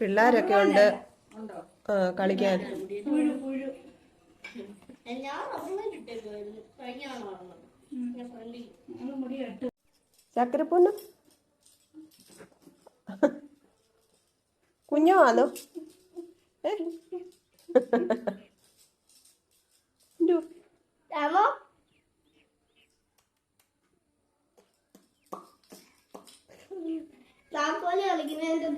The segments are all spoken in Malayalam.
പിള്ളേരൊക്കെ ഉണ്ട്. കളിക്കാൻ. ചക്കരപ്പൊണ്ണു കുഞ്ഞോ ആണോ താക്കോൽ കളിക്കുന്നതിന്റെ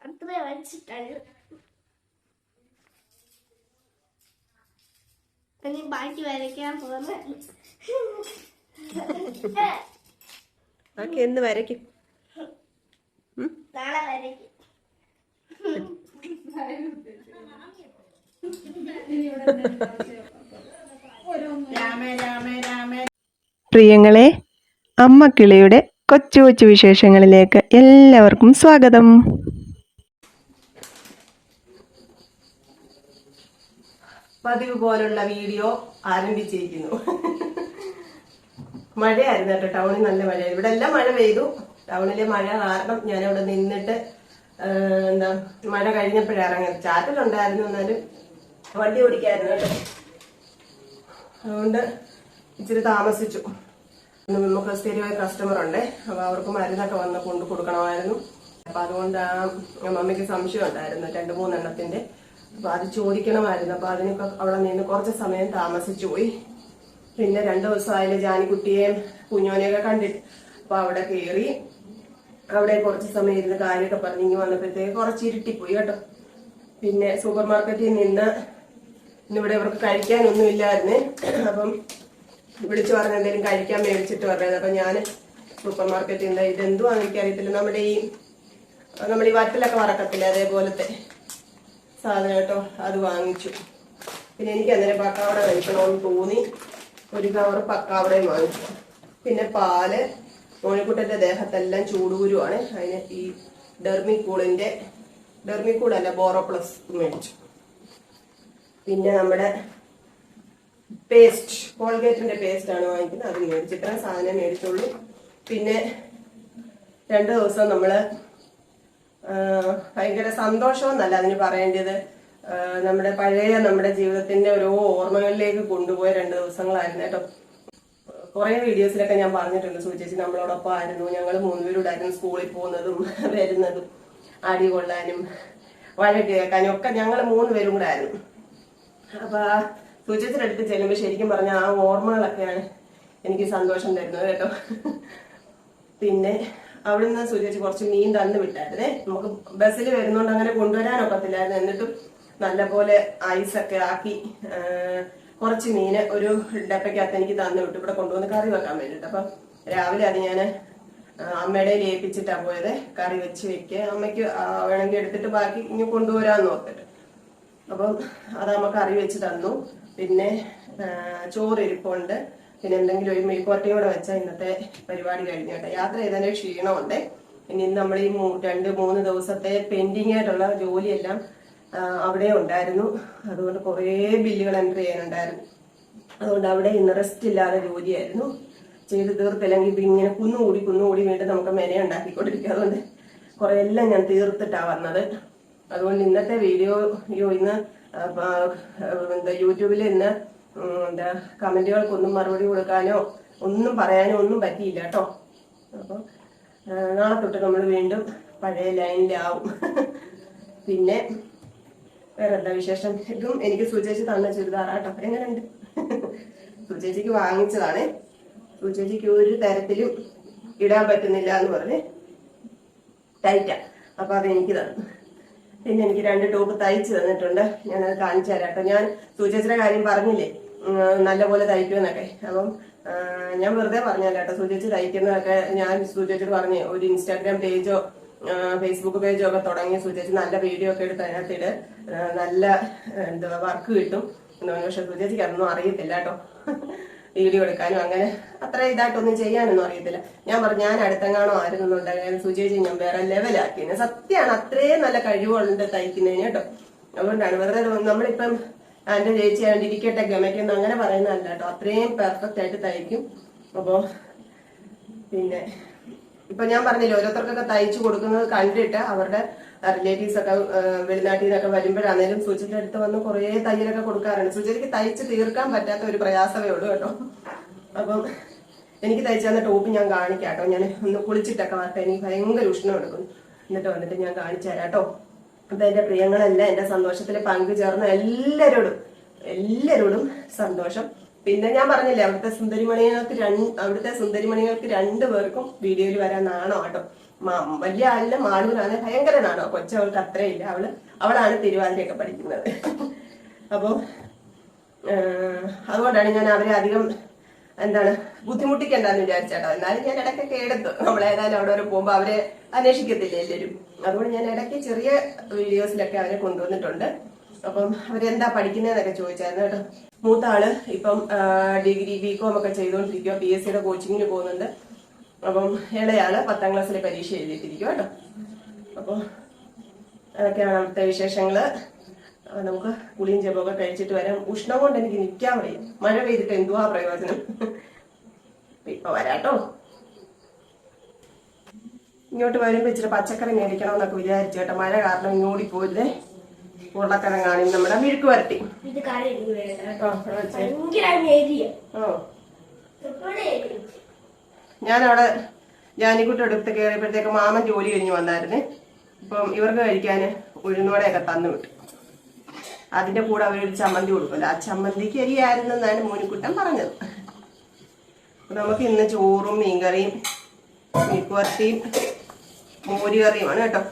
അത്ര ഇനി ബാക്കി വരയ്ക്കാൻ പോകുന്ന ആക്കി എന്ന് വരയ്ക്കും. നാളെ വരയ്ക്കും. പ്രിയങ്ങളെ അമ്മ കിളിയുടെ കൊച്ചു കൊച്ചു വിശേഷങ്ങളിലേക്ക് എല്ലാവർക്കും സ്വാഗതം. പതിവ് പോലുള്ള വീഡിയോ ആരംഭിച്ചിരിക്കുന്നു. മഴയായിരുന്നു കേട്ടോ ടൗണിൽ നല്ല മഴയായിരുന്നു. ഇവിടെ എല്ലാം മഴ പെയ്തു. ടൗണിലെ മഴ കാരണം ഞാനിവിടെ നിന്നിട്ട് എന്താ മഴ കഴിഞ്ഞപ്പോഴേ ഇറങ്ങിയത് ചാറ്റലുണ്ടായിരുന്നു എന്നാലും വണ്ടി ഓടിക്കായിരുന്നു കേട്ടോ. അതുകൊണ്ട് ഇച്ചിരി താമസിച്ചു. നമുക്ക് സ്ഥിരമായ കസ്റ്റമർ ഉണ്ട് അപ്പൊ അവർക്ക് മരുന്നൊക്കെ വന്ന് കൊണ്ടു കൊടുക്കണമായിരുന്നു. അപ്പൊ അതുകൊണ്ട് ആ മമ്മിക്ക് സംശയം ഉണ്ടായിരുന്നു രണ്ട് മൂന്നെണ്ണത്തിന്റെ. അപ്പൊ അത് ചോദിക്കണമായിരുന്നു. അപ്പൊ അതിനൊക്കെ അവിടെ നിന്ന് കുറച്ച് സമയം താമസിച്ചു പോയി. പിന്നെ രണ്ടു ദിവസമായാലും ജാനിക്കുട്ടിയെയും കുഞ്ഞോനെയൊക്കെ കണ്ടിട്ട്. അപ്പൊ അവിടെ കയറി അവിടെ കുറച്ച് സമയം ഇരുന്ന് കാര്യമൊക്കെ പറഞ്ഞ് ഇങ്ങനെ വന്നപ്പോഴത്തേക്ക് കുറച്ച് ഇരുട്ടിപ്പോയി കേട്ടോ. പിന്നെ സൂപ്പർ മാർക്കറ്റിൽ നിന്ന് ഇന്നിവിടെ ഇവർക്ക് കഴിക്കാനൊന്നും ഇല്ലായിരുന്നു. അപ്പം വിളിച്ചു പറഞ്ഞ എന്തെങ്കിലും കഴിക്കാൻ മേടിച്ചിട്ട് പറഞ്ഞത് അപ്പം ഞാൻ സൂപ്പർ മാർക്കറ്റിൽ നിന്ന് ഇതെന്തുവാന്ന് എനിക്കറിയത്തില്ല. നമ്മുടെ ഈ നമ്മുടെ ഈ വറ്റലൊക്കെ വറക്കത്തില്ല അതേപോലത്തെ സാധനം കേട്ടോ അത് വാങ്ങിച്ചു. പിന്നെ എനിക്ക് അന്നേരം പക്കാവട കഴിക്കണമെന്ന് തോന്നി. ഒരു കവർ പക്കാവടയും വാങ്ങിച്ചു. പിന്നെ പാൽ മോണിക്കുട്ടന്റെ ദേഹത്തെല്ലാം ചൂടൂരുവാണ്. അതിന് ഈ ഡെർമിക്കൂളിന്റെ ഡെർമിക്കൂളല്ല ബോറോ പ്ലസ് മേടിച്ചു. പിന്നെ നമ്മുടെ പേസ്റ്റ് കോൾഗേറ്റിന്റെ പേസ്റ്റ് ആണ് വാങ്ങിക്കുന്നത്. അത് മേടിച്ചു ഇത്രയും സാധനം മേടിച്ചുള്ളൂ. പിന്നെ രണ്ടു ദിവസം നമ്മൾ ആ, ഭയങ്കര സന്തോഷമെന്നല്ല അതിന് പറയേണ്ടത്. നമ്മുടെ പഴയ നമ്മുടെ ജീവിതത്തിന്റെ ഓരോ ഓർമ്മകളിലേക്ക് കൊണ്ടുപോയ രണ്ട് ദിവസങ്ങളായിരുന്നു കേട്ടോ. കുറെ വീഡിയോസിലൊക്കെ ഞാൻ പറഞ്ഞിട്ടുണ്ട് സൂചിച്ച് നമ്മളോടൊപ്പം ആയിരുന്നു ഞങ്ങൾ മൂന്നുപേരുണ്ടായിരുന്നു സ്കൂളിൽ പോകുന്നതും വരുന്നതും. അടി കൊള്ളാനും വഴക്ക് കേൾക്കാനും ഒക്കെ ഞങ്ങൾ മൂന്ന് പേരും കൂടെ ആയിരുന്നു. അപ്പൊ സൂചിച്ചിന്റെ അടുത്ത് ചെല്ലുമ്പോൾ ശരിക്കും പറഞ്ഞ ആ ഓർമ്മകളൊക്കെയാണ് എനിക്ക് സന്തോഷം തരുന്നത് കേട്ടോ. പിന്നെ അവിടുന്ന് സൂചിച്ച് കുറച്ച് മീൻ തന്നു വിട്ടായിരുന്നേ. നമുക്ക് ബസ്സിൽ വരുന്നോണ്ട് അങ്ങനെ കൊണ്ടുവരാനൊക്കത്തില്ലായിരുന്നു. എന്നിട്ടും നല്ലപോലെ ഐസൊക്കെ ആക്കി കുറച്ച് മീന് ഒരു ഡപ്പയ്ക്കകത്ത് എനിക്ക് തന്നു വിട്ടു. ഇവിടെ കൊണ്ടുവന്ന് കറി വെക്കാൻ വേണ്ടിട്ട്. അപ്പൊ രാവിലെ അത് ഞാൻ അമ്മയുടെ ഏൽപ്പിച്ചിട്ടാ പോയത്. കറി വെച്ച് വെക്കുക. അമ്മയ്ക്ക് വേണമെങ്കിൽ എടുത്തിട്ട് ബാക്കി ഇനി കൊണ്ടുവരാന്ന് ഓർത്തിട്ട്. അപ്പം അത് അമ്മ കറി വെച്ച് തന്നു. പിന്നെ ചോറ് ഇരിപ്പുണ്ട്. പിന്നെ എന്തെങ്കിലും ഒരു മെഴുക്കുവരട്ടിയും കൂടെ വെച്ചാൽ ഇന്നത്തെ പരിപാടി കഴിഞ്ഞു കേട്ടോ. യാത്ര ചെയ്തതിന്റെ ക്ഷീണമുണ്ട്. ഇനി നമ്മൾ ഈ രണ്ട് മൂന്ന് ദിവസത്തെ പെൻഡിങ് ആയിട്ടുള്ള ജോലിയെല്ലാം അവിടെ ഉണ്ടായിരുന്നു. അതുകൊണ്ട് കുറേ ബില്ലുകൾ എൻട്രി ചെയ്യാനുണ്ടായിരുന്നു. അതുകൊണ്ട് അവിടെ ഇന്ന് റെസ്റ്റ് ഇല്ലാതെ ജോലിയായിരുന്നു. ചെയ്ത് തീർത്തില്ലെങ്കിൽ ഇങ്ങനെ കുന്നുകൂടി കുന്നുകൂടി വീണ്ടും നമുക്ക് മെന ഉണ്ടാക്കിക്കൊണ്ടിരിക്കുക അതുകൊണ്ട് കുറെ എല്ലാം ഞാൻ തീർത്തിട്ടാണ് വന്നത്. അതുകൊണ്ട് ഇന്നത്തെ വീഡിയോ അയ്യോ ഇന്ന് എന്താ യൂട്യൂബിൽ ഇന്ന് എന്താ കമന്റുകൾക്കൊന്നും മറുപടി കൊടുക്കാനോ ഒന്നും പറയാനോ ഒന്നും പറ്റിയില്ല കേട്ടോ. അപ്പോൾ നാളെ തൊട്ട് നമ്മൾ വീണ്ടും പഴയ ലൈനിലാവും പിന്നെ വേറെ എന്താ വിശേഷം? ഇതും എനിക്ക് സുചേച്ചി തന്ന ചുരിദാറാട്ടോ. എങ്ങനെയുണ്ട്? സുചേച്ചിക്ക് വാങ്ങിച്ചതാണ്. സുചേച്ചിക്ക് ഒരു തരത്തിലും ഇടാൻ പറ്റുന്നില്ല എന്ന് പറഞ്ഞ് ടൈറ്റാ. അപ്പൊ അത് എനിക്ക് തന്നു. പിന്നെ എനിക്ക് രണ്ട് ടോപ്പ് തയ്ച്ചു തന്നിട്ടുണ്ട്. ഞാനത് കാണിച്ചു തരാം കേട്ടോ. ഞാൻ സൂചേച്ചിയുടെ കാര്യം പറഞ്ഞില്ലേ? നല്ലപോലെ തയ്ക്കുമെന്നൊക്കെ. അപ്പം ഞാൻ വെറുതെ പറഞ്ഞല്ലോ കേട്ടോ. സൂചേച്ചി തയ്ക്കുന്നതൊക്കെ ഞാൻ സൂചേച്ചിയോട് പറഞ്ഞു. ഒരു ഇൻസ്റ്റാഗ്രാം പേജോ ഫേസ്ബുക്ക് പേജൊക്കെ തുടങ്ങി സൂചേച്ചി നല്ല വീഡിയോ ഒക്കെ എടുത്ത് അതിനകത്തിട്. നല്ല എന്താ വർക്ക് കിട്ടും. പക്ഷെ സുചേച്ചിക്ക് അതൊന്നും അറിയത്തില്ല കേട്ടോ. വീഡിയോ എടുക്കാനും അങ്ങനെ അത്ര ഇതായിട്ടൊന്നും ചെയ്യാനൊന്നും അറിയത്തില്ല. ഞാൻ പറഞ്ഞു ഞാൻ അടുത്തെങ്ങാണോ ആയിരുന്നുണ്ടായാലും സുചേച്ചി ഞാൻ വേറെ ലെവലാക്കി സത്യമാണ് അത്രയും നല്ല കഴിവുകളുണ്ട് തയ്ക്കുന്നതിന് കേട്ടോ. അതുകൊണ്ടാണ് വെറുതെ നമ്മളിപ്പം എന്റെ ചേച്ചി ആയതുകൊണ്ട് ഇരിക്കട്ടെ ഗമയ്ക്കുന്നു അങ്ങനെ പറയുന്നതല്ല കേട്ടോ. അത്രയും പെർഫെക്റ്റ് ആയിട്ട് തയ്ക്കും. അപ്പോ പിന്നെ ഇപ്പൊ ഞാൻ പറഞ്ഞില്ലേ ഓരോരുത്തർക്കൊക്കെ തയ്ച്ചു കൊടുക്കുന്നത് കണ്ടിട്ട് അവരുടെ റിലേറ്റീവ്സ് ഒക്കെ വെളിനാട്ടിൽ നിന്നൊക്കെ വരുമ്പോഴാണേലും സുചിന്റെ അടുത്ത് വന്ന് കുറേ തയ്യലൊക്കെ കൊടുക്കാറുണ്ട്. സുചിക്ക് തയ്ച്ച് തീർക്കാൻ പറ്റാത്ത ഒരു പ്രയാസമേ ഉള്ളൂ കേട്ടോ. അപ്പം എനിക്ക് തയ്ച്ചു തന്ന ടോപ്പ് ഞാൻ കാണിക്കാം കേട്ടോ. ഞാൻ ഒന്ന് കുളിച്ചിട്ടൊക്കെ വരട്ടെ. എനിക്ക് ഭയങ്കര ഉഷ്ണം എടുക്കും എന്നിട്ട് വന്നിട്ട് ഞാൻ കാണിച്ചു തരാം കേട്ടോ. അപ്പൊ എന്റെ പ്രിയങ്ങളെല്ലാം എന്റെ സന്തോഷത്തിൽ പങ്കുചേർന്ന എല്ലാരോടും എല്ലാരോടും സന്തോഷം. പിന്നെ ഞാൻ പറഞ്ഞില്ലേ അവിടുത്തെ സുന്ദരിമണികൾക്ക് രണ്ട് അവിടുത്തെ സുന്ദരിമണികൾക്ക് രണ്ടു പേർക്കും വീഡിയോയിൽ വരാൻ നാണോ കേട്ടോ വലിയ ആളിന് മാളൂരാണ് ഭയങ്കര നാണോ കൊച്ചവൾക്ക് അത്രയില്ല. അവൾ അവളാണ് തിരുവാതിരയൊക്കെ പഠിക്കുന്നത്. അപ്പോ ഏഹ്, അതുകൊണ്ടാണ് ഞാൻ അവരെ അധികം എന്താണ് ബുദ്ധിമുട്ടിക്കണ്ടെന്ന് വിചാരിച്ചേട്ടോ. എന്നാലും ഞാൻ ഇടയ്ക്കൊക്കെ എടുത്തു. നമ്മളേതായാലും അവിടെ വരെ പോകുമ്പോ അവരെ അന്വേഷിക്കത്തില്ല എല്ലാവരും അതുകൊണ്ട് ഞാൻ ഇടയ്ക്ക് ചെറിയ വീഡിയോസിലൊക്കെ അവരെ കൊണ്ടുവന്നിട്ടുണ്ട്. അപ്പം അവരെന്താ പഠിക്കുന്നതെന്നൊക്കെ ചോദിച്ചായിരുന്നു കേട്ടോ. മൂത്ത ആൾ ഇപ്പം ഡിഗ്രി ബി കോം ഒക്കെ ചെയ്തുകൊണ്ടിരിക്കുക പി എസ് സിയുടെ കോച്ചിങ്ങിന് പോകുന്നുണ്ട്. അപ്പം ഇളയാൾ പത്താം ക്ലാസ്സിലെ പരീക്ഷ എഴുതിയിട്ടിരിക്കും കേട്ടോ. അപ്പോൾ അതൊക്കെയാണ് അവിടുത്തെ വിശേഷങ്ങൾ. നമുക്ക് കുളിയും ചെപ്പൊക്കെ കഴിച്ചിട്ട് വരാം. ഉഷ്ണം കൊണ്ട് എനിക്ക് നിൽക്കാൻ വയ്യ. മഴ പെയ്തിട്ട് എന്തുവാ പ്രയോജനം? ഇപ്പൊ വരാട്ടോ ഇങ്ങോട്ട് വരുമ്പോ ഇച്ചിരി പച്ചക്കറി മേടിക്കണം എന്നൊക്കെ വിചാരിച്ചു കേട്ടോ. മഴ കാരണം ഇങ്ങോട്ട് പോയില്ലേ ഉരുളക്കിഴങ്ങാണ് നമ്മുടെ മെഴുക്ക് വരട്ടി. ഞാനവിടെ ജാനിക്കുട്ടി എടുത്ത് കയറിയപ്പോഴത്തേക്ക് മാമൻ ജോലി കഴിഞ്ഞ് വന്നായിരുന്നു. അപ്പം ഇവർക്ക് കഴിക്കാൻ ഉഴുന്നോടെയൊക്കെ തന്നു വിട്ടു. അതിന്റെ കൂടെ അവരൊരു ചമ്മന്തി കൊടുക്കുമല്ലോ. ആ ചമ്മന്തിക്ക് അരിയായിരുന്നു എന്നാണ് മോനിക്കുട്ടൻ പറഞ്ഞത്. അപ്പൊ നമുക്ക് ഇന്ന് ചോറും മീൻകറിയും മീക്കുവരട്ടിയും മോരുകറിയുമാണ് കേട്ടോ.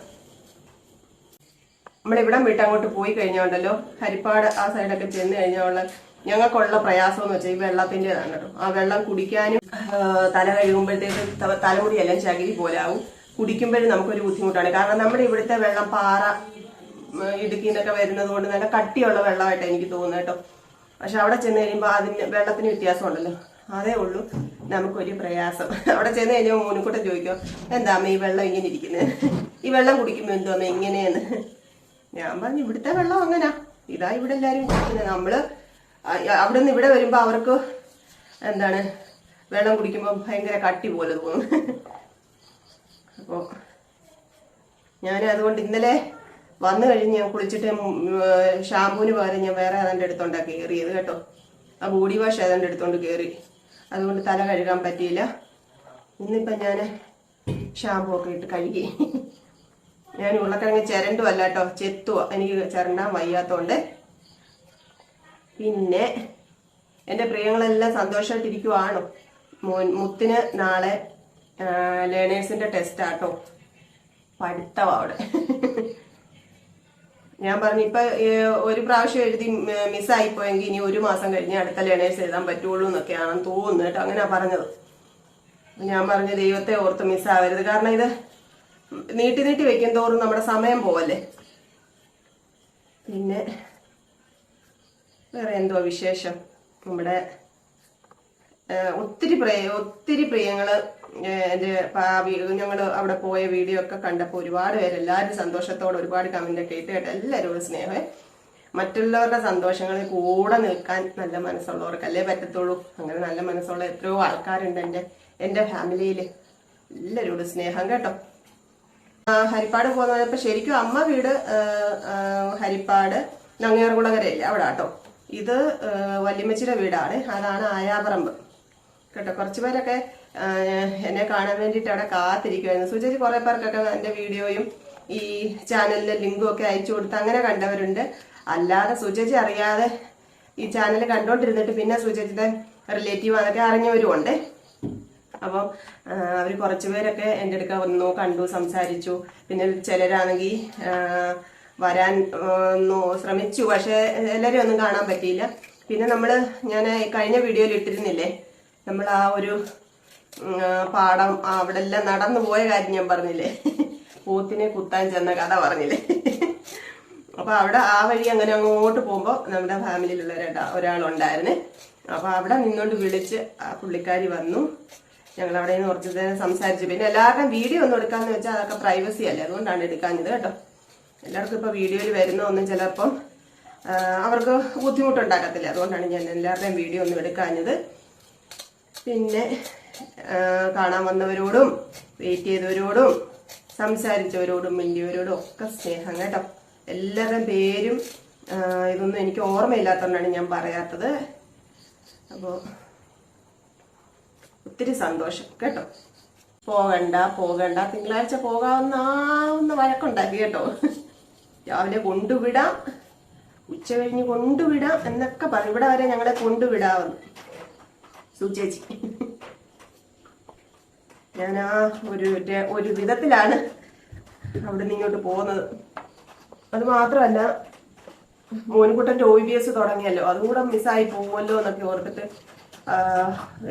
നമ്മളിവിടം വിട്ട് അങ്ങോട്ട് പോയി കഴിഞ്ഞാണ്ടല്ലോ ഹരിപ്പാട് ആ സൈഡൊക്കെ ചെന്ന് കഴിഞ്ഞുള്ള ഞങ്ങൾക്കുള്ള പ്രയാസം എന്ന് വെച്ചാൽ ഈ വെള്ളത്തിന്റെതാണ് കേട്ടോ. ആ വെള്ളം കുടിക്കാനും തല കഴുകുമ്പോഴത്തേക്ക് തലമുടി എല്ലാം ചകിരി പോലെ ആവും. കുടിക്കുമ്പോഴും നമുക്കൊരു ബുദ്ധിമുട്ടാണ്. കാരണം നമ്മുടെ ഇവിടുത്തെ വെള്ളം പാറ ഇടുക്കി നിന്നൊക്കെ വരുന്നത് കൊണ്ട് നല്ല കട്ടിയുള്ള വെള്ളമായിട്ട് എനിക്ക് തോന്നുന്നു കേട്ടോ. പക്ഷെ അവിടെ ചെന്ന് കഴിയുമ്പോൾ അതിന് വെള്ളത്തിന് വ്യത്യാസമുണ്ടല്ലോ. അതേ ഉള്ളൂ. നമുക്കൊരു പ്രയാസം. അവിടെ ചെന്ന് കഴിഞ്ഞാൽ മൂന്നിക്കൂട്ടം ചോദിക്കും എന്താ അമ്മ ഈ വെള്ളം ഇങ്ങനെ ഇരിക്കുന്നത് ഈ വെള്ളം കുടിക്കുമ്പോൾ എന്തോ അമ്മ ഇങ്ങനെയെന്ന് ഞാൻ പറഞ്ഞു ഇവിടുത്തെ വെള്ളം അങ്ങനാ. ഇതാ ഇവിടെ എല്ലാരും കുടിക്കുന്നത് നമ്മൾ അവിടെ നിന്ന് ഇവിടെ വരുമ്പോ അവർക്ക് എന്താണ് വെള്ളം കുടിക്കുമ്പോൾ ഭയങ്കര കട്ടി പോലെ തോന്നും. അപ്പോ ഞാൻ അതുകൊണ്ട് ഇന്നലെ വന്നു കഴിഞ്ഞ് ഞാൻ കുളിച്ചിട്ട് ഷാമ്പൂവിന് പകരം ഞാൻ വേറെ ഏതാണ്ട് എടുത്തോണ്ടാ കയറിയത് കേട്ടോ. ആ ബോഡി വാഷ് ഏതാണ്ട് എടുത്തോണ്ട് കയറി അതുകൊണ്ട് തല കഴുകാൻ പറ്റിയില്ല. ഇന്നിപ്പം ഞാൻ ഷാമ്പൂ ഒക്കെ ഇട്ട് കഴുകി. ഞാൻ ഉരുളക്കിഴങ്ങ് ചിരണ്ടും അല്ല കേട്ടോ. ചെത്തുവ. എനിക്ക് ചിരണ്ടാൻ വയ്യാത്തോണ്ട്. പിന്നെ എന്റെ പ്രിയങ്ങളെല്ലാം സന്തോഷമായിട്ടിരിക്കുവാണോ മോൻ മുത്തിന് നാളെ ലേണേഴ്സിന്റെ ടെസ്റ്റ് ആട്ടോ പഠിത്തവ അവിടെ. ഞാൻ പറഞ്ഞു ഇപ്പൊ ഒരു പ്രാവശ്യം എഴുതി മിസ്സായി പോയെങ്കിൽ ഇനി ഒരു മാസം കഴിഞ്ഞ് അടുത്ത ലേണേഴ്സ് എഴുതാൻ പറ്റുള്ളൂ എന്നൊക്കെയാണെന്ന് തോന്നുന്നു കേട്ടോ. അങ്ങനെയാ പറഞ്ഞത്. ഞാൻ പറഞ്ഞു ദൈവത്തെ ഓർത്ത് മിസ്സാവരുത്. കാരണം ഇത് നീട്ടി നീട്ടി വെക്കും തോറും നമ്മുടെ സമയം പോവല്ലേ? പിന്നെ വേറെ എന്തോ വിശേഷം? നമ്മുടെ ഒത്തിരി പ്രിയ ഒത്തിരി പ്രിയങ്ങൾ എന്റെ ഞങ്ങൾ അവിടെ പോയ വീഡിയോ ഒക്കെ കണ്ടപ്പോൾ ഒരുപാട് പേര് എല്ലാവരും സന്തോഷത്തോടെ ഒരുപാട് കമന്റ് ഒക്കെ ഇട്ട് കേട്ടോ. എല്ലാവരോടും സ്നേഹമേ മറ്റുള്ളവരുടെ സന്തോഷങ്ങളിൽ കൂടെ നിൽക്കാൻ നല്ല മനസ്സുള്ളവർക്കല്ലേ പറ്റത്തുള്ളൂ? അങ്ങനെ നല്ല മനസ്സുള്ള എത്രയോ ആൾക്കാരുണ്ട് എന്റെ എന്റെ ഫാമിലിയിൽ എല്ലാവരോടും സ്നേഹം കേട്ടോ. ഹരിപ്പാട് പോകുന്നപ്പോ ശരിക്കും അമ്മ വീട് ഹരിപ്പാട് നങ്ങേറുകുളകരയില്ലേ അവിടെ കേട്ടോ ഇത് വല്യമ്മച്ചിയുടെ വീടാണ്. അതാണ് ആയാപറമ്പ്. കേട്ടോ കുറച്ചു പേരൊക്കെ എന്നെ കാണാൻ വേണ്ടിയിട്ട് അവിടെ കാത്തിരിക്കുമായിരുന്നു സുചേച്ചി കുറെ പേർക്കൊക്കെ എന്റെ വീഡിയോയും ഈ ചാനലിലെ ലിങ്കും ഒക്കെ അയച്ചു കൊടുത്ത് അങ്ങനെ കണ്ടവരുണ്ട്. അല്ലാതെ സുചേച്ചി അറിയാതെ ഈ ചാനൽ കണ്ടോണ്ടിരുന്നിട്ട് പിന്നെ സുചേച്ചിയുടെ റിലേറ്റീവ് അതൊക്കെ അറിഞ്ഞവരും ഉണ്ട് അപ്പം അവർ കുറച്ച് പേരൊക്കെ എന്റെ അടുക്ക വന്നു കണ്ടു സംസാരിച്ചു. പിന്നെ ചിലരാണെങ്കിൽ വരാൻ ശ്രമിച്ചു. പക്ഷേ എല്ലാവരും ഒന്നും കാണാൻ പറ്റിയില്ല. പിന്നെ നമ്മൾ ഞാൻ കഴിഞ്ഞ വീഡിയോയിൽ ഇട്ടിരുന്നില്ലേ? നമ്മൾ ആ ഒരു പാടം അവിടെ എല്ലാം നടന്നു പോയ കാര്യം ഞാൻ പറഞ്ഞില്ലേ? പൂത്തിനെ കുത്താൻ ചെന്ന കഥ പറഞ്ഞില്ലേ? അപ്പൊ അവിടെ ആ വഴി അങ്ങനെ അങ്ങോട്ട് പോകുമ്പോ നമ്മുടെ ഫാമിലിയിലുള്ള ഒരാളുണ്ടായിരുന്നേ. അപ്പൊ അവിടെ നിന്നോണ്ട് വിളിച്ച് ആ പുള്ളിക്കാരി വന്നു. ഞങ്ങൾ അവിടെ നിന്ന് കുറച്ച് നേരം സംസാരിച്ചു. പിന്നെ എല്ലാവരുടെയും വീഡിയോ ഒന്നും എടുക്കാന്ന് വെച്ചാൽ അതൊക്കെ പ്രൈവസി അല്ലേ? അതുകൊണ്ടാണ് എടുക്കാഞ്ഞത് കേട്ടോ. എല്ലാവർക്കും ഇപ്പൊ വീഡിയോയിൽ വരുന്ന ഒന്നും ചിലപ്പം അവർക്ക് ബുദ്ധിമുട്ടുണ്ടാക്കത്തില്ല. അതുകൊണ്ടാണ് ഞാൻ എല്ലാവരുടെയും വീഡിയോ ഒന്നും എടുക്കാഞ്ഞത്. പിന്നെ കാണാൻ വന്നവരോടും വെയിറ്റ് ചെയ്തവരോടും സംസാരിച്ചവരോടും മിണ്ടിയവരോടും ഒക്കെ സ്നേഹം കേട്ടോ. എല്ലാവരുടെയും പേരും ഇതൊന്നും എനിക്ക് ഓർമ്മയില്ലാത്തതുകൊണ്ടാണ് ഞാൻ പറയാത്തത്. അപ്പോൾ ഒത്തിരി സന്തോഷം. കേട്ടോ? പോകണ്ട പോകണ്ട. തിങ്കളാഴ്ച പോകാവുന്ന വഴക്കുണ്ടാക്കി കേട്ടോ. രാവിലെ കൊണ്ടുവിടാം. ഉച്ച കഴിഞ്ഞ് കൊണ്ടുവിടാം എന്നൊക്കെ പറയും. ഇവിടെ വരെ ഞങ്ങളെ കൊണ്ടുവിടാമെന്ന് സുചേച്ചി ഞാൻ ആ ഒരു ഒരു വിധത്തിലാണ് അവിടെ ഇങ്ങോട്ട് പോകുന്നത്. അത് മാത്രമല്ല മോനുകുട്ടന്റെ ഒ ബി എസ് തുടങ്ങിയല്ലോ. അതും കൂടെ മിസ്സായി പോകുമല്ലോ എന്നൊക്കെ ഓർത്തിട്ട്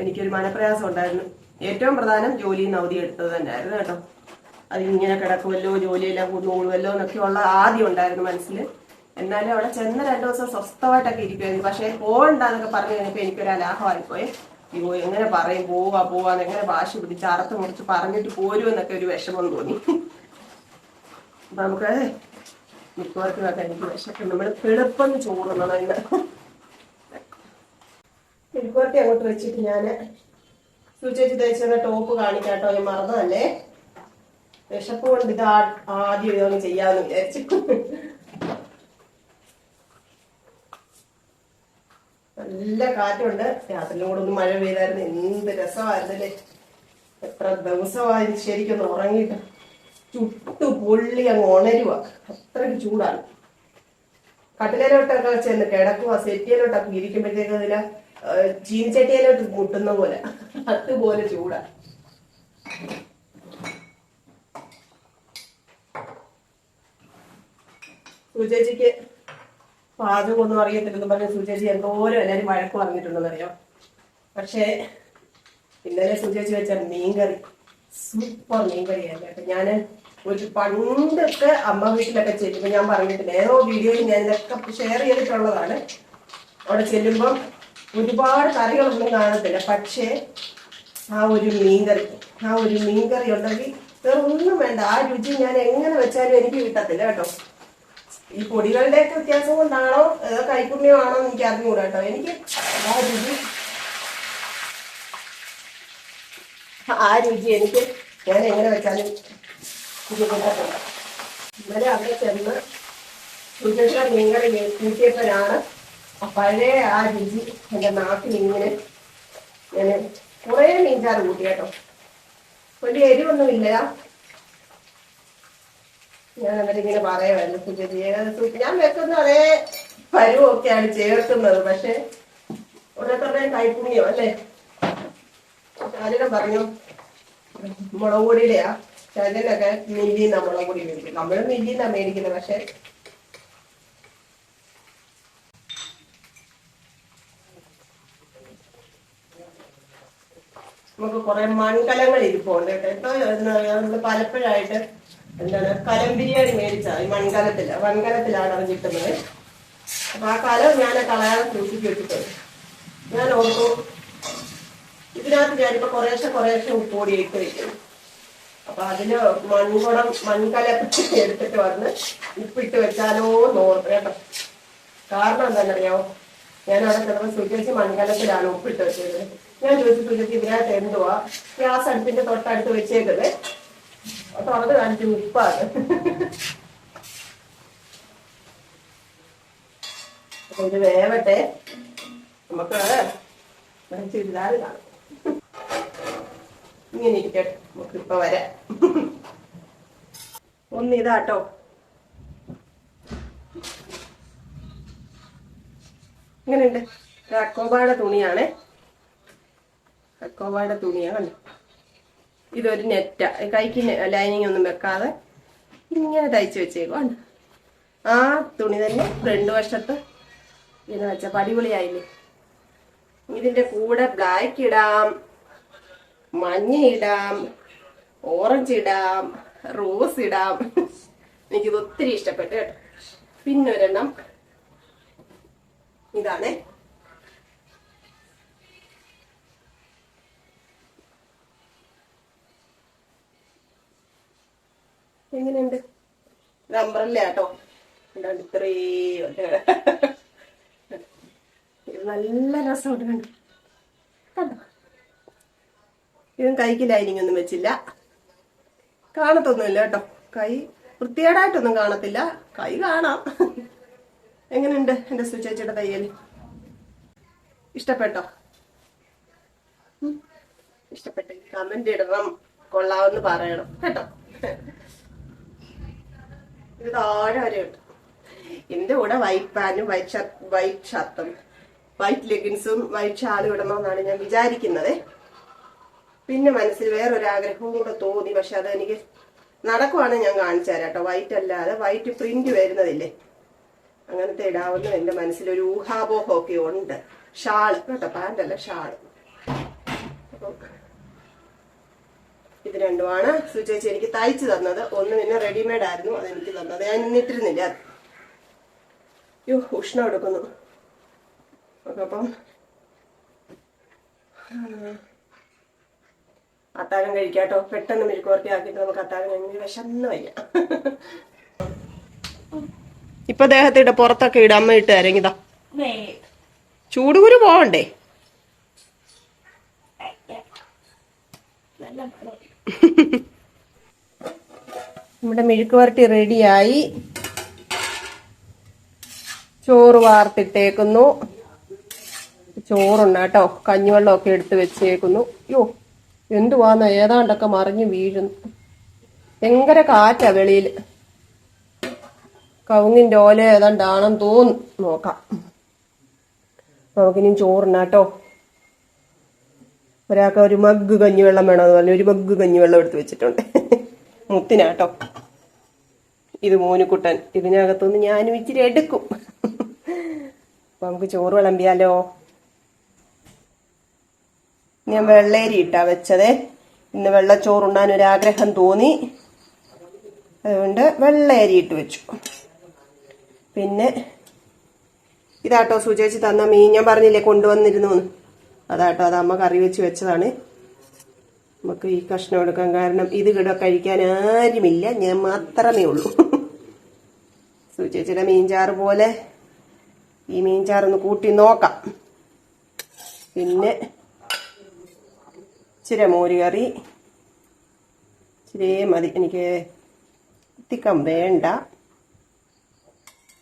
എനിക്കൊരു മനപ്രയാസം ഉണ്ടായിരുന്നു. ഏറ്റവും പ്രധാനം ജോലിയിൽ നിന്ന് എടുത്തത് തന്നെയായിരുന്നു കേട്ടോ. അത് ഇങ്ങനെ കിടക്കുമല്ലോ ജോലിയെല്ലാം കൊണ്ടുപോകുമല്ലോ എന്നൊക്കെയുള്ള ആദ്യം ഉണ്ടായിരുന്നു മനസ്സിൽ എന്നാലും അവിടെ ചെന്ന രണ്ടു ദിവസം സ്വസ്ഥമായിട്ടൊക്കെ ഇരിക്കുമായിരുന്നു പക്ഷേ പോകണ്ടെന്നൊക്കെ പറഞ്ഞു കഴിഞ്ഞപ്പോൾ എനിക്കൊരു അലാഹമായിപ്പോയി. അയ്യോ എങ്ങനെ പറയും? പോവാ പോവാന്ന് എങ്ങനെ വാശി പിടിച്ച് അറുത്ത് മുറിച്ച് പറഞ്ഞിട്ട് പോരുമെന്നൊക്കെ ഒരു വിഷമം തോന്നി. നമുക്ക് മിക്കവർക്കും ഒക്കെ എനിക്ക് വിശക്കും നമ്മൾ പിളുപ്പൊന്ന് ചോറുന്നതാണ് മിക്കവർത്തി അങ്ങോട്ട് വെച്ചിട്ട് ഞാൻ സൂചിച്ച് തയ്ച്ചെന്ന ടോപ്പ് കാണിക്കാട്ടോ ഞാൻ മറന്നതല്ലേ? വിശപ്പ് കൊണ്ട് ഇത് ആദ്യം ഇതൊന്നും ചെയ്യാന്ന് വിചാരിച്ചു. നല്ല കാറ്റുണ്ട്. രാത്രിയിലും കൂടെ ഒന്ന് മഴ പെയ്തായിരുന്നു. എന്ത് രസമായിരുന്നല്ലേ? എത്ര ദിവസമായി ശരിക്കൊന്ന് ഉറങ്ങിയിട്ട് ചുട്ടു പൊള്ളി അങ്ങ് ഉണരുക അത്രയ്ക്ക് ചൂടാണ്. കട്ടിലേലോട്ടൊക്കെ ചെന്ന് കിടക്കുക സെറ്റിയിലോട്ടൊക്കെ ഇരിക്കുമ്പോഴത്തേക്ക് അതിൽ ചീനിച്ചട്ടിയിലോട്ട് കൂട്ടുന്ന പോലെ. അതുപോലെ ചൂടാ. സുചേച്ചിക്ക് പാചകം ഒന്നും അറിയത്തില്ലെന്ന് പറഞ്ഞ സുചേച്ചി എന്തോരം എല്ലാരും വഴക്ക് പറഞ്ഞിട്ടുണ്ടെന്നറിയാം? പക്ഷേ ഇന്നലെ സുചേച്ചി വെച്ച മീൻകറി സൂപ്പർ മീൻകറിയായിരുന്നു കേട്ടോ. ഞാൻ ഒരു പണ്ടൊക്കെ അമ്മ വീട്ടിലൊക്കെ ചെല്ലുമ്പോൾ ഞാൻ പറഞ്ഞിട്ടില്ല ഏതോ വീഡിയോയിൽ ഞാൻ ഇതൊക്കെ ഷെയർ ചെയ്തിട്ടുള്ളതാണ്. അവിടെ ചെല്ലുമ്പം ഒരുപാട് കറികളൊന്നും കാണത്തില്ല പക്ഷേ ആ ഒരു മീൻകറി ആ ഒരു മീൻകറി ഉണ്ടെങ്കിൽ വേറെ ഒന്നും വേണ്ട. ആ രുചി ഞാൻ എങ്ങനെ വെച്ചാലും എനിക്ക് കിട്ടത്തില്ല കേട്ടോ. ഈ പൊടികളുടെ ഒക്കെ വ്യത്യാസം കൊണ്ടാണോ ഏതോ കൈപ്പുണ്യമാണോ എന്ന് എനിക്ക് അറിഞ്ഞുകൂടാ കേട്ടോ. എനിക്ക് ആ രുചി ആ രുചി എനിക്ക് ഞാൻ എങ്ങനെ വെച്ചാലും ഇന്നലെ അവിടെ ചെന്ന് സുരക്ഷ മീൻകറി കൂട്ടിയപ്പോഴാണ് പഴയ ആ രുചി എന്റെ നാട്ടിൽ ഇങ്ങനെ ഞാൻ കുറേ മീൻചാറ് കൂട്ടി കേട്ടോ. വലിയ എരിവൊന്നുമില്ല ഞാൻ ഇങ്ങനെ പറയുമായിരുന്നു സുജി ഞാൻ വെക്കുന്ന അതേ പരുവൊക്കെയാണ് ചേർക്കുന്നത് പക്ഷെ ഓരോരുത്തരുടെയും കൈപ്പുണ്യം അല്ലേ? ശാലിനം പറഞ്ഞു മുളക് പൊടിയുടെയാ ശാലിനൊക്കെ മില്ലിന്നാ മുളക് പൊടി മേടിക്കും നമ്മളും മില്ലിന്നാ മേടിക്കുന്നത് പക്ഷെ നമുക്ക് കുറെ മൺകലങ്ങൾ ഇരിപ്പുണ്ട് കേട്ടോ. പലപ്പോഴായിട്ട് എന്താണ് കലം ബിരിയാണി മേടിച്ച ഈ മൺകലത്തിൽ മൺകലത്തിലാണ് അവൻ കിട്ടുന്നത്. അപ്പൊ ആ കലം ഞാൻ കളയാതെ സൂക്ഷിച്ച് വെച്ചിട്ടുണ്ട്. ഞാൻ ഓർത്തു ഇതിനകത്ത് ഞാനിപ്പോ കുറേശ്ശെ കുറേശ്ശെ ഉപ്പോടി ഇട്ട് വെക്കും. അപ്പൊ അതിൽ മൺകുടം മൺകല എടുത്തിട്ട് വന്ന് ഉപ്പിട്ട് വെച്ചാലോ എന്ന് ഓർത്തു കേട്ടോ. കാരണം എന്താണെന്നറിയാമോ ഞാൻ അവിടെ ചിലപ്പോൾ സുചേച്ചി മൺകലത്തിലാണ് ഉപ്പിട്ട് വെച്ചത് ഞാൻ ചോദിച്ചു സുചേച്ചി ഇതിനകത്ത് എന്തുവാ? ഗ്യാസ് അടുപ്പിന്റെ തൊട്ടടുത്ത് വെച്ചേക്കത് തുറന്ന് കാണിച്ചു ഉപ്പാണ്. ഇത് വേവട്ടെ. നമുക്ക് ചുരിദാർ കാണും. ഇങ്ങനെ ഇരിക്കട്ടെ. നമുക്ക് ഇപ്പൊ വരാം. ഒന്ന് ഇങ്ങനെയുണ്ട്. ഇത് അക്കോബായുടെ തുണിയാണ്. അക്കോബയുടെ തുണിയാണ് ഇതൊരു നെറ്റ. കൈക്ക് ലൈനിങ് ഒന്നും വെക്കാതെ ഇങ്ങനെ തയ്ച്ചു വെച്ചേക്കുവാണ് ആ തുണി തന്നെ ഫ്രണ്ട് വശത്ത് ഇങ്ങനെ വെച്ച അടിപൊളിയായില്ലേ ഇതിന്റെ കൂടെ ബ്ലാക്ക് ഇടാം മഞ്ഞ ഇടാം ഓറഞ്ച് ഇടാം റോസ് ഇടാം. എനിക്കിത് ഒത്തിരി ഇഷ്ടപ്പെട്ടു കേട്ടോ. പിന്നെ ഒരെണ്ണം ഇതാണേ. എങ്ങനെയുണ്ട്? ഇത് കേട്ടോ? ഉണ്ടാണ്ട് ഇത്രയും നല്ല രസമുണ്ട് കണ്ടോ? ഇതും കൈക്ക് ലൈനിങ് ഒന്നും വെച്ചില്ല. കാണത്തൊന്നുമില്ല കേട്ടോ. കൈ വൃത്തികേടായിട്ടൊന്നും കാണത്തില്ല. കൈ കാണാം. എങ്ങനെയുണ്ട് എന്റെ സുചേച്ചിയുടെ തയ്യൽ? ഇഷ്ടപ്പെട്ടോ? ഇഷ്ടപ്പെട്ടെങ്കിൽ കമന്റ് ഇടണം. കൊള്ളാവെന്ന് പറയണം. കേട്ടോ? ഇത് താഴെ വരെ എന്റെ കൂടെ വൈറ്റ് പാനും വൈറ്റ് ഷർട്ട് വൈറ്റ് ഷർട്ടും വൈറ്റ് ലെഗിൻസും വൈറ്റ് ഷാളും ഇടണമെന്നാണ് ഞാൻ വിചാരിക്കുന്നത്. പിന്നെ മനസ്സിൽ വേറൊരു ആഗ്രഹവും കൂടെ തോന്നി. പക്ഷെ അത് എനിക്ക് നടക്കുവാണെങ്കിൽ ഞാൻ കാണിച്ചു തരാം കേട്ടോ. വൈറ്റ് അല്ലാതെ വൈറ്റ് പ്രിന്റ് വരുന്നതില്ലേ? അങ്ങനത്തെ ഇടാവുന്ന എന്റെ മനസ്സിലൊരു ഊഹാപോഹമൊക്കെ ഉണ്ട് ഷാൾ കേട്ടോ പാന്റല്ല ഷാൾ ഇത് രണ്ടുമാണ്. സുചേച്ചി എനിക്ക് തയ്ച്ചു തന്നത്. ഒന്ന് പിന്നെ റെഡിമെയ്ഡ് ആയിരുന്നു അത് എനിക്ക് തന്നത്. ഞാൻ ഇന്നിട്ടിരുന്നില്ല അത് യോ ഉഷ്ണം എടുക്കുന്നു. അപ്പം അത്താഴം കഴിക്കാട്ടോ. പെട്ടെന്ന് മെഴുക്കുവരട്ടി ആക്കിയിട്ട് നമുക്ക് അത്താഴം കഴിഞ്ഞ് വിശന്നു വയ്യ. ഇപ്പൊ ദേഹത്തിട്ട് പുറത്തൊക്കെ ഇട അമ്മ ഇട്ട് അരങ്ങിതാ ചൂടുകുരു പോവണ്ടേ? നമ്മുടെ മെഴുക്ക് വരട്ടി റെഡിയായി. ചോറ് വാർത്തിട്ടേക്കുന്നു. ചോറുണ്ട് കേട്ടോ. കഞ്ഞിവെള്ളമൊക്കെ എടുത്ത് വെച്ചേക്കുന്നു. യോ എന്തുവാന്ന്. ഏതാണ്ടൊക്കെ മറിഞ്ഞു വീഴുന്നു. ഭയങ്കര കാറ്റാ വെളിയിൽ കവുങ്ങിന്റെ ഓല ഏതാണ്ടാണെന്ന് തോന്നുന്നു നോക്കാം. നമുക്കിനി ചോറുണ്ടാട്ടോ ഒരാൾക്ക് ഒരു മഗ് കഞ്ഞിവെള്ളം വേണമെന്ന് പറഞ്ഞു ഒരു മഗ് കഞ്ഞിവെള്ളം എടുത്ത് വെച്ചിട്ടുണ്ട്. മുത്തിനാട്ടോ. ഇത് മോനുകുട്ടൻ ഇതിനകത്തുനിന്ന് ഞാനും ഇച്ചിരി എടുക്കും. അപ്പൊ നമുക്ക് ചോറ് വിളമ്പിയാലോ? ഞാൻ വെള്ളേരി ഇട്ടാ വെച്ചതേ. ഇന്ന് വെള്ളച്ചോറുണ്ടാൻ ഒരു ആഗ്രഹം തോന്നി. അതുകൊണ്ട് വെള്ളേരി ഇട്ട് വെച്ചു. പിന്നെ ഇതാട്ടോ സുചേച്ചി തന്ന മീൻ. ഞാൻ പറഞ്ഞില്ലേ കൊണ്ടുവന്നിരുന്നു. അതാട്ടോ അത് അമ്മ കറി വെച്ച് വെച്ചതാണ്. നമുക്ക് ഈ കഷ്ണം എടുക്കാൻ കാരണം ഇത് കിട കഴിക്കാൻ ആരുമില്ല. ഞാൻ മാത്രമേ ഉള്ളൂ. സുചേച്ചിയുടെ മീൻചാറ് പോലെ ഈ മീൻചാറൊന്ന് കൂട്ടി നോക്കാം. പിന്നെ ഇച്ചിരി മോര് കറി. ഇച്ചിരി മതി. എനിക്ക് തിക്കം വേണ്ട.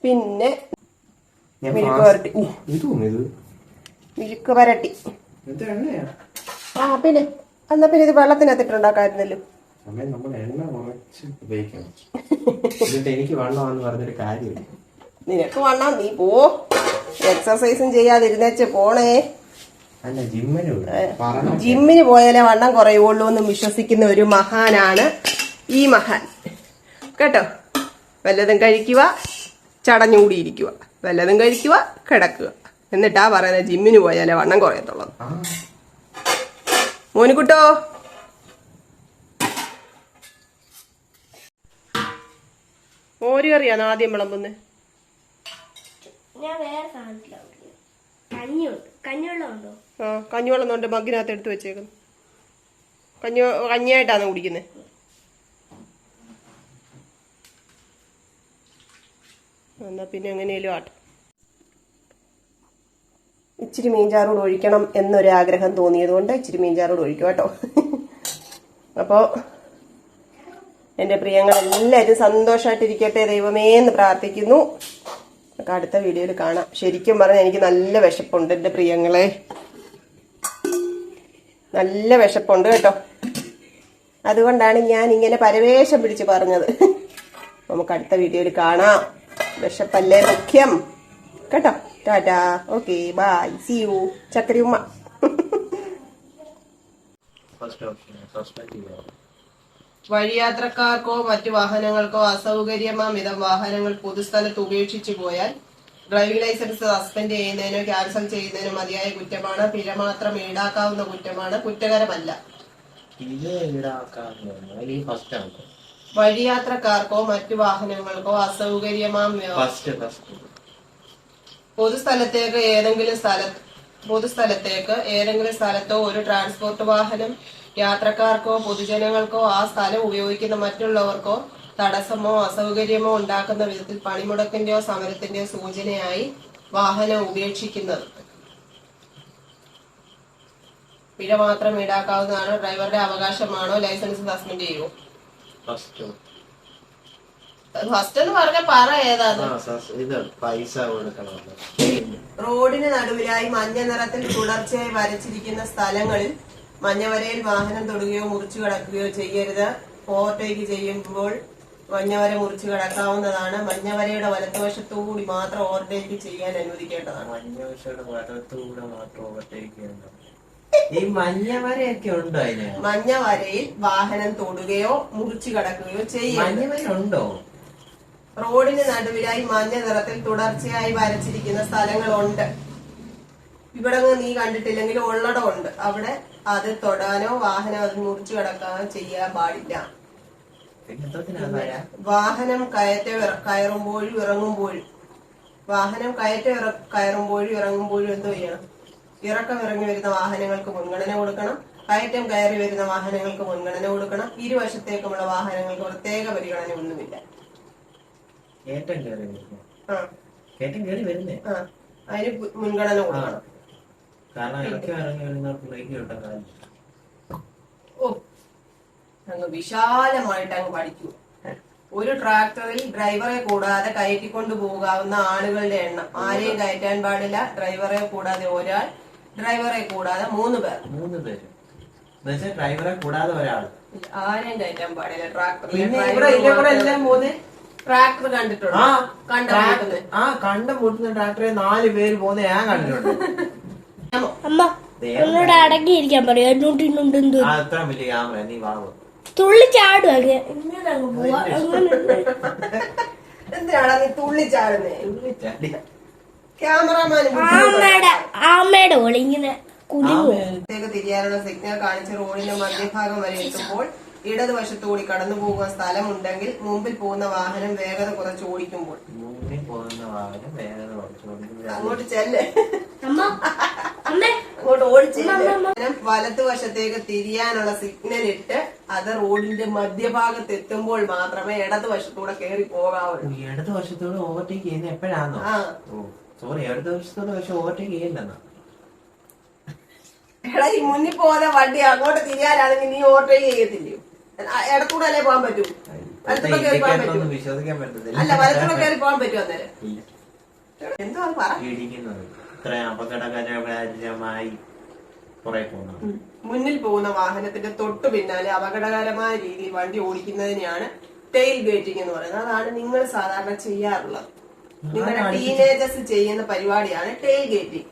പിന്നെ മിൽക്ക് വരട്ടി. മിൽക്ക് വരട്ടി ആ പിന്നെ എന്നാ പിന്നെ ഇത് എനിക്ക് വണ്ണമാന്ന് പറഞ്ഞൊരു കാര്യമില്ല. നിനക്ക് വണ്ണം നീ പോ. എക്സസൈസും ചെയ്യാതിരുന്നേച്ച് പോണേ. ജിമ്മിന് പോയാലേ വണ്ണം കുറയുള്ളൂ എന്ന് വിശ്വസിക്കുന്ന ഒരു മഹാനാണ് ഈ മഹാൻ. കേട്ടോ? വല്ലതും കഴിക്കുക ചടഞ്ഞുകൂടിയിരിക്കുക. വല്ലതും കഴിക്കുക കിടക്കുക. എന്നിട്ടാ പറയുന്നത് ജിമ്മിന് പോയാലേ വണ്ണം കുറയത്തുള്ളൂ. ആ. മോനിക്കുട്ടോ? മോര് കറിയാണ് ആദ്യം വിളമ്പുന്നത് കഞ്ഞിവെള്ളം ഉണ്ടോ? മഗ്ഗിനകത്ത് എടുത്ത് വെച്ചേക്കുന്നു. കഞ്ഞി കഞ്ഞിയായിട്ടാണ് കുടിക്കുന്നത് എന്നാ പിന്നെ എങ്ങനെയാലും ആട്ടെ. ഇച്ചിരി മീൻചാറോട് ഒഴിക്കണം എന്നൊരു ആഗ്രഹം തോന്നിയതുകൊണ്ട് ഇച്ചിരി മീൻചാറോട് ഒഴിക്കും കേട്ടോ. അപ്പോൾ എന്റെ പ്രിയങ്ങളെല്ലാവരും സന്തോഷമായിട്ടിരിക്കട്ടെ ദൈവമേ എന്ന് പ്രാർത്ഥിക്കുന്നു. നമുക്ക് അടുത്ത വീഡിയോയിൽ കാണാം. ശരിക്കും പറഞ്ഞാൽ എനിക്ക് നല്ല വിശപ്പുണ്ട് എന്റെ പ്രിയങ്ങളെ. നല്ല വിശപ്പുണ്ട് കേട്ടോ. അതുകൊണ്ടാണ് ഞാൻ ഇങ്ങനെ പരവേശം പിടിച്ച് പറഞ്ഞത്. നമുക്ക് അടുത്ത വീഡിയോയിൽ കാണാം. വിശപ്പല്ലേ? മുഖ്യം. കേട്ടോ? Tata. Okay bye see you ചക്കരി ഉമ്മ വഴിയാത്രക്കാർക്കോ മറ്റു വാഹനങ്ങൾക്കോ അസൗകര്യമാം വിധം വാഹനങ്ങൾ പൊതുസ്ഥലത്ത് ഉപേക്ഷിച്ചു പോയാൽ ഡ്രൈവിംഗ് ലൈസൻസ് സസ്പെൻഡ് ചെയ്യുന്നതിനോ ക്യാൻസൽ ചെയ്യുന്നതിനോ മതിയായ കുറ്റമാണ്. പിഴ മാത്രം ഈടാക്കാവുന്ന കുറ്റമാണ്. കുറ്റകരമല്ല. ഇത് ഈടാക്കാവുന്ന ഫസ്റ്റ് ആണ് വഴിയാത്രക്കാർക്കോ മറ്റു വാഹനങ്ങൾക്കോ അസൗകര്യമാം വ്യ- ഫസ്റ്റ് ഫസ്റ്റ് പൊതുസ്ഥലത്തേക്ക് ഏതെങ്കിലും സ്ഥല പൊതുസ്ഥലത്തേക്ക് ഏതെങ്കിലും സ്ഥലത്തോ ഒരു ട്രാൻസ്പോർട്ട് വാഹനം യാത്രക്കാർക്കോ പൊതുജനങ്ങൾക്കോ ആ സ്ഥലം ഉപയോഗിക്കുന്ന മറ്റുള്ളവർക്കോ തടസ്സമോ അസൗകര്യമോ ഉണ്ടാക്കുന്ന വിധത്തിൽ പണിമുടക്കിന്റെയോ സമരത്തിന്റെയോ സൂചനയായി വാഹനം ഉപേക്ഷിക്കുന്നത്. പിഴ മാത്രം ഈടാക്കാവുന്നതാണോ. ഡ്രൈവറുടെ അവകാശമാണോ? ലൈസൻസ് സസ്പെൻഡ് ചെയ്യുമോ ഫസ്റ്റ് ഫസ്റ്റ് എന്ന് പറഞ്ഞ പറ ഏതാത് ഇതാണ് പൈസ കൊടുക്കണം. റോഡിന് നടുവിലായി മഞ്ഞ നിറത്തിൽ തുടർച്ചയായി വരച്ചിരിക്കുന്ന സ്ഥലങ്ങളിൽ മഞ്ഞവരയിൽ വാഹനം തൊടുകയോ മുറിച്ചു കടക്കുകയോ ചെയ്യരുത്. ഓവർടേക്ക് ചെയ്യുമ്പോൾ മഞ്ഞവര മുറിച്ചു കടക്കാവുന്നതാണ്. മഞ്ഞവരയുടെ വലത്തുവശത്തുകൂടി മാത്രം ഓവർടേക്ക് ചെയ്യാൻ അനുവദിക്കേണ്ടതാണ്. മഞ്ഞവശയുടെ വലത്തുകൂടെ മാത്രം ഓവർടേക്ക് ചെയ്യണം ഈ മഞ്ഞ വരയൊക്കെ ഉണ്ടോ അതിന്? മഞ്ഞ വരയിൽ വാഹനം തൊടുകയോ മുറിച്ചു കടക്കുകയോ ചെയ്യും മഞ്ഞ വര ഉണ്ടോ റോഡിന് നടുവിലായി മഞ്ഞ നിറത്തിൽ തുടർച്ചയായി വരച്ചിരിക്കുന്ന സ്ഥലങ്ങളുണ്ട്. ഇവിടെ നീ കണ്ടിട്ടില്ലെങ്കിൽ ഉള്ളടം ഉണ്ട് അവിടെ അത് തൊടാനോ വാഹനം അത് മുറിച്ചു കടക്കാനോ ചെയ്യാൻ പാടില്ല. പിന്നെ എന്തോത്തിനാ വര. വാഹനം കയറ്റ കയറുമ്പോഴും ഇറങ്ങുമ്പോഴും. വാഹനം കയറ്റ കയറുമ്പോഴും ഇറങ്ങുമ്പോഴും എന്തോ ചെയ്യണം. ഇറക്കം ഇറങ്ങി വരുന്ന വാഹനങ്ങൾക്ക് മുൻഗണന കൊടുക്കണം. കയറ്റം കയറി വരുന്ന വാഹനങ്ങൾക്ക് മുൻഗണന കൊടുക്കണം. ഇരുവശത്തേക്കുമുള്ള വാഹനങ്ങൾക്ക് പ്രത്യേക പരിഗണന ഒന്നുമില്ല കയറി ആ. കയറി വരുന്നേ? ആ. അതിന് മുൻഗണന കൊടുക്കണം. കാരണം ഇറക്കി ഇറങ്ങി വരുന്നവർക്ക് ബ്രേക്ക് കിട്ടാൻ കാര്യം. ഓ. അങ്ങ് വിശാലമായിട്ട് അങ്ങ് പഠിക്കൂ. ഒരു ട്രാക്ടറിൽ ഡ്രൈവറെ കൂടാതെ കയറ്റിക്കൊണ്ടു പോകാവുന്ന ആളുകളുടെ എണ്ണം. ആരെയും കയറ്റാൻ പാടില്ല. ഡ്രൈവറെ കൂടാതെ ഒരാൾ ഡ്രൈവറെ കൂടാതെ മൂന്ന് പേർ. മൂന്ന് പേര്. എന്നുവെച്ചാൽ ഡ്രൈവറെ കൂടാതെ ഒരാൾ ആരെയും കയറ്റാൻ പാടില്ല. ട്രാക്ടർ ട്രാക്ടർ കണ്ടിട്ടുണ്ട്. ആ കണ്ടു ആ കണ്ടുമുട്ടുന്ന ട്രാക്ടറെ നാല് പേര് പോകുന്ന ഞാൻ കണ്ടിട്ടുണ്ട്. അമ്മ എന്നോട് അടങ്ങിയിരിക്കാൻ പറയും. എന്നോട്ട് ഇന്നുണ്ട് എന്ത്. ആ അത്ര വലിയ ക്യാമറ നീ വാങ്ങും തുള്ളി ചാടും അങ്ങ്. പോവാ. അങ്ങനെ നീ തുള്ളി ചാടുന്നേ? തുള്ളി ആമ്മയുടെ പോലെ ഒളിങ്ങനെ പ്രത്യേക തിരിയാനുള്ള സിഗ്നൽ കാണിച്ച് റോഡിന്റെ മധ്യഭാഗം വരെ എത്തുമ്പോൾ ഇടതുവശത്തുകൂടി കടന്നു പോകുന്ന സ്ഥലമുണ്ടെങ്കിൽ മുമ്പിൽ പോകുന്ന വാഹനം വേഗത കുറച്ച് ഓടിക്കുമ്പോൾ. മുന്നിൽ പോകുന്ന വാഹനം വേഗത കുറച്ചുകൊണ്ട് അങ്ങോട്ട് ചെല്ല്. അമ്മ അമ്മേ. അങ്ങോട്ട് ഓടിച്ചില്ല വലതുവശത്തേക്ക് തിരിയാനുള്ള സിഗ്നൽ ഇട്ട് അത് റോഡിന്റെ മധ്യഭാഗത്ത് എത്തുമ്പോൾ മാത്രമേ ഇടതുവശത്തൂടെ കയറി പോകാവുള്ളൂ. ഇടത് വശത്തോട് ഓവർടേക്ക് ചെയ്യുന്ന എപ്പോഴാണോ സോറി അടുത്ത ദിവസത്തോട് പക്ഷെ ഓവർടേക്ക് ചെയ്യണ്ടെന്നാ എടാ ഈ മുന്നിൽ പോകുന്ന വണ്ടി അങ്ങോട്ട് തിരിയാനാണെങ്കിൽ നീ ഓവർടേക്ക് ചെയ്യത്തില്ലയോ ഇടത്തൂടെ അല്ലേ പോകാൻ പറ്റൂ? വലത്തൂടെ കയറി പോകാൻ പറ്റൂ. ഒന്നും വിശ്വസിക്കാൻ പറ്റത്തില്ല. അല്ല വലത്തൂടെ കയറി പോകാൻ പറ്റുമോ അന്നേരം. ഇല്ല. എന്തോ അത് പറ. ഇടിക്കുന്നത്. ഇത്രയും അപകടകരമായി കുറെ പോകുന്നു ഉം. മുന്നിൽ പോകുന്ന വാഹനത്തിന്റെ തൊട്ടു പിന്നാലെ അപകടകരമായ രീതിയിൽ വണ്ടി ഓടിക്കുന്നതിനെയാണ് ടെയിൽ ഗേറ്റിംഗ് എന്ന് പറയുന്നത്. അതാണ് നിങ്ങൾ സാധാരണ ചെയ്യാറുള്ളത്. നിങ്ങളുടെ ടീനേജേഴ്സ് ചെയ്യുന്ന പരിപാടിയാണ് ടെയിൽ ഗേറ്റിംഗ്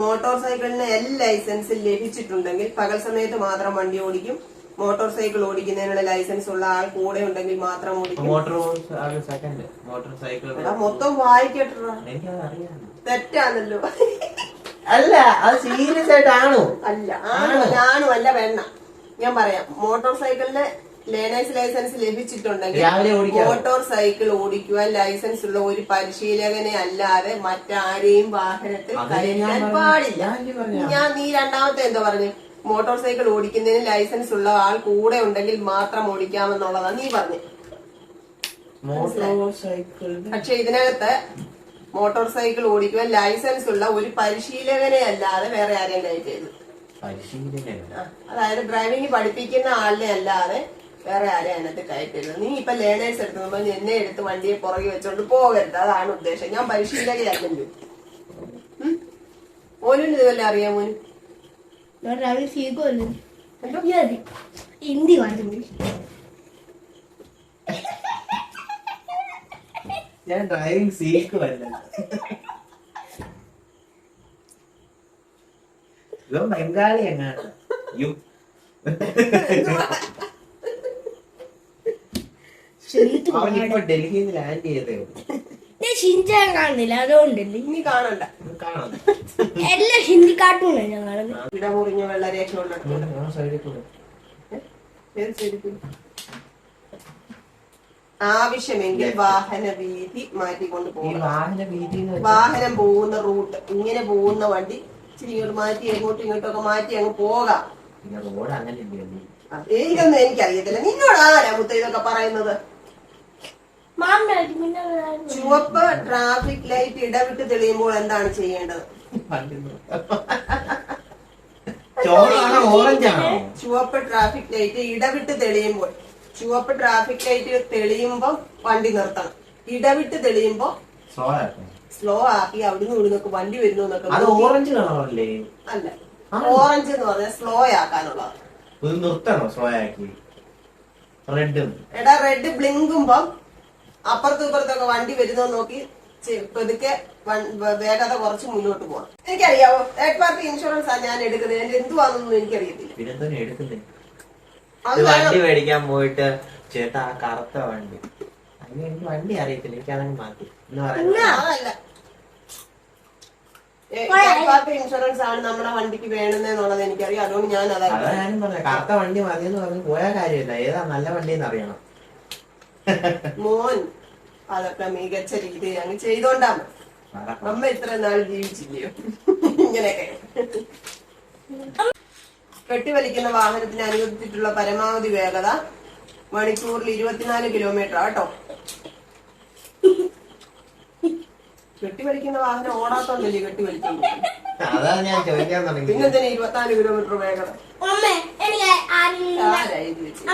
മോട്ടോർ സൈക്കിളിന് എൽ ലൈസൻസ് ലഭിച്ചിട്ടുണ്ടെങ്കിൽ പകൽ സമയത്ത് മാത്രം വണ്ടി ഓടിക്കും. മോട്ടോർ സൈക്കിൾ ഓടിക്കുന്നതിനുള്ള ലൈസൻസ് ഉള്ള ആൾ കൂടെ ഉണ്ടെങ്കിൽ മാത്രം ഓടിക്കും. മോട്ടോർ സൈക്കിൾ മൊത്തം വായിക്കട്ടോ തെറ്റാണല്ലോ. അല്ല അത് സീരിയസ് ആയിട്ടാണോ? അല്ല ആണോ ഞാനും അല്ല വേണ്ട ഞാൻ പറയാം മോട്ടോർ സൈക്കിളിന് ലേണേഴ്സ് ലൈസൻസ് ലഭിച്ചിട്ടുണ്ടെങ്കിൽ? മോട്ടോർ സൈക്കിൾ ഓടിക്കുവാൻ ലൈസൻസ് ഉള്ള ഒരു പരിശീലകനെ അല്ലാതെ മറ്റാരെയും വാഹനത്തിൽ കയറ്റാൻ പാടില്ല. ഞാൻ നീ രണ്ടാമത്തെ എന്താ പറഞ്ഞു? മോട്ടോർ സൈക്കിൾ ഓടിക്കുന്നതിന് ലൈസൻസ് ഉള്ള ആൾ കൂടെ ഉണ്ടെങ്കിൽ മാത്രം ഓടിക്കാമെന്നുള്ളതാണ് നീ പറഞ്ഞു. പക്ഷെ ഇതിനകത്ത് മോട്ടോർ സൈക്കിൾ ഓടിക്കുവാൻ ലൈസൻസ് ഉള്ള ഒരു പരിശീലകനെ അല്ലാതെ വേറെ ആരെയും കയറ്റരുത് അതായത് ഡ്രൈവിംഗ് പഠിപ്പിക്കുന്ന ആളിനെ അല്ലാതെ വേറെ ആരെയും അതിനകത്ത് കയറ്റരുത് നീ ഇപ്പൊ ലേണേഴ്സ് എടുത്തുമ്പോ എന്നെ എടുത്ത് വണ്ടിയെ പുറകെ വെച്ചോണ്ട് പോകരുത്. അതാണ് ഉദ്ദേശം. ഞാൻ പരിശീലകയല്ലല്ലോ ഓനും ഇതുവല്ല അറിയാം മോന്? ഹിന്ദി പറഞ്ഞു ഞാൻ ഡ്രൈവിംഗ് സീക്കുമല്ല ഇവൻ ബംഗാളി എങ്ങാണ് യു. അവനിപ്പോ ഡൽഹിയിൽ ലാൻഡ് ചെയ്തേ ഞാൻ ഷിൻചാൻ കാണുന്നില്ല അതുകൊണ്ടല്ലേ? നീ കാണണ്ട. കാണാം എല്ലാ ഹിന്ദി കാർട്ടൂണാണ് ഞാൻ കാണുന്നത് വെള്ളരേഖ ഉള്ളിടത്ത് ആ സൈഡിൽ കൂടെ. ഏത് side കൂടി? ആവശ്യമെങ്കിൽ വാഹന വീതി മാറ്റിക്കൊണ്ട് ഈ പോകണം. വാഹന പോകുന്ന റൂട്ട് ഇങ്ങനെ പോകുന്ന വണ്ടി ഇച്ചിരി ഇങ്ങോട്ട് മാറ്റി എങ്ങോട്ടും ഇങ്ങോട്ടും ഒക്കെ മാറ്റി അങ്ങ് പോകാം. എനിക്കൊന്നും എനിക്കറിയത്തില്ല. നിന്നോട് ആരാ മുത്ത ഇതൊക്കെ പറയുന്നത്? ചുവപ്പ് ട്രാഫിക് ലൈറ്റ് ഇടവിട്ട് തെളിയുമ്പോൾ എന്താണ് ചെയ്യേണ്ടത്? വണ്ടി ചോറാണോ ഓറഞ്ച് ചുവപ്പ് ട്രാഫിക് ലൈറ്റ് ഇടവിട്ട് തെളിയുമ്പോൾ ചുവപ്പ് ട്രാഫിക് ലൈറ്റ് തെളിയുമ്പോൾ വണ്ടി നിർത്തണം. ഇടവിട്ട് തെളിയുമ്പോൾ സ്ലോ ആക്കണം. സ്ലോ ആക്കി അവിടുന്ന് ഇവിടുന്നൊക്കെ വണ്ടി വരുന്നു എന്നൊക്കെ അത് ഓറഞ്ച് കളറല്ലേ? അല്ല. ഓറഞ്ച് എന്ന് പറഞ്ഞാൽ സ്ലോ ആക്കാനുള്ളതാണ്. നിർത്തണോ? സ്ലോ ആക്കി. റെഡ് എടാ റെഡ് ബ്ലിങ്കുമ്പം അപ്പുറത്തും ഇപ്പുറത്തൊക്കെ വണ്ടി വരുന്നത് നോക്കി പതുക്കെ വേഗത കുറച്ച് മുന്നോട്ട് പോകണം എനിക്കറിയാവോ തേർഡ് പാർട്ടി ഇൻഷുറൻസ് ആണ് ഞാൻ എടുക്കുന്നത്? എന്റെ എന്തുവാണെന്നൊന്നും എനിക്കറിയത്തില്ല. എടുക്കുന്നേ? വണ്ടി മേടിക്കാൻ പോയിട്ട് ചേട്ടാ ആ കറുത്ത വണ്ടി. എനിക്ക് വണ്ടി അറിയത്തില്ല. എനിക്ക് അതങ്ങ് മാറ്റി. എന്ന് ഇൻഷുറൻസ് ആണ് നമ്മുടെ വണ്ടിക്ക് വേണമെന്നുള്ളത് എനിക്കറിയാം. അതുകൊണ്ട് ഞാൻ അതാ അതാ ഞാനും പറഞ്ഞ കറുത്ത വണ്ടി മതി എന്ന് പറഞ്ഞ് പോയ കാര്യമില്ല. ഏതാ നല്ല വണ്ടി എന്ന് അറിയണം. മോൻ അതൊക്കെ മികച്ച രീതിയിൽ അങ്ങ് ചെയ്തോണ്ടാ മതി. അതാ. അമ്മ ഇത്ര നാൾ ജീവിച്ചില്ലയോ ഇങ്ങനെയൊക്കെ. കെട്ടിവലിക്കുന്ന വാഹനത്തിന് അനുവദിച്ചിട്ടുള്ള പരമാവധി വേഗത മണിക്കൂറിൽ ഇരുപത്തിനാല് കിലോമീറ്റർ ആട്ടോ കെട്ടിവലിക്കുന്ന വാഹനം ഓടാത്തോണ്ടല്ലേ കെട്ടിവലിക്കുന്നു അതാ ഞാൻ ചോദിക്കാൻ തുടങ്ങി തന്നെ ഇരുപത്തിനാല് കിലോമീറ്റർ വേഗത? ആരും ഇത് വെച്ചത്?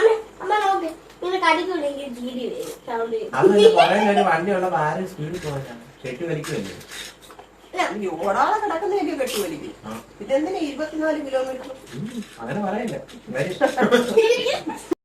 വണ്ടിയുള്ള സ്പീഡിൽ പോകാനാണ് കെട്ടി വലിക്കുമല്ലേ ഓടാതെ കിടക്കുന്നതിന്റെ ആ. ഇതെന്തിനാ ഇരുപത്തിനാല് കിലോമീറ്റർ അങ്ങനെ പറയില്ല.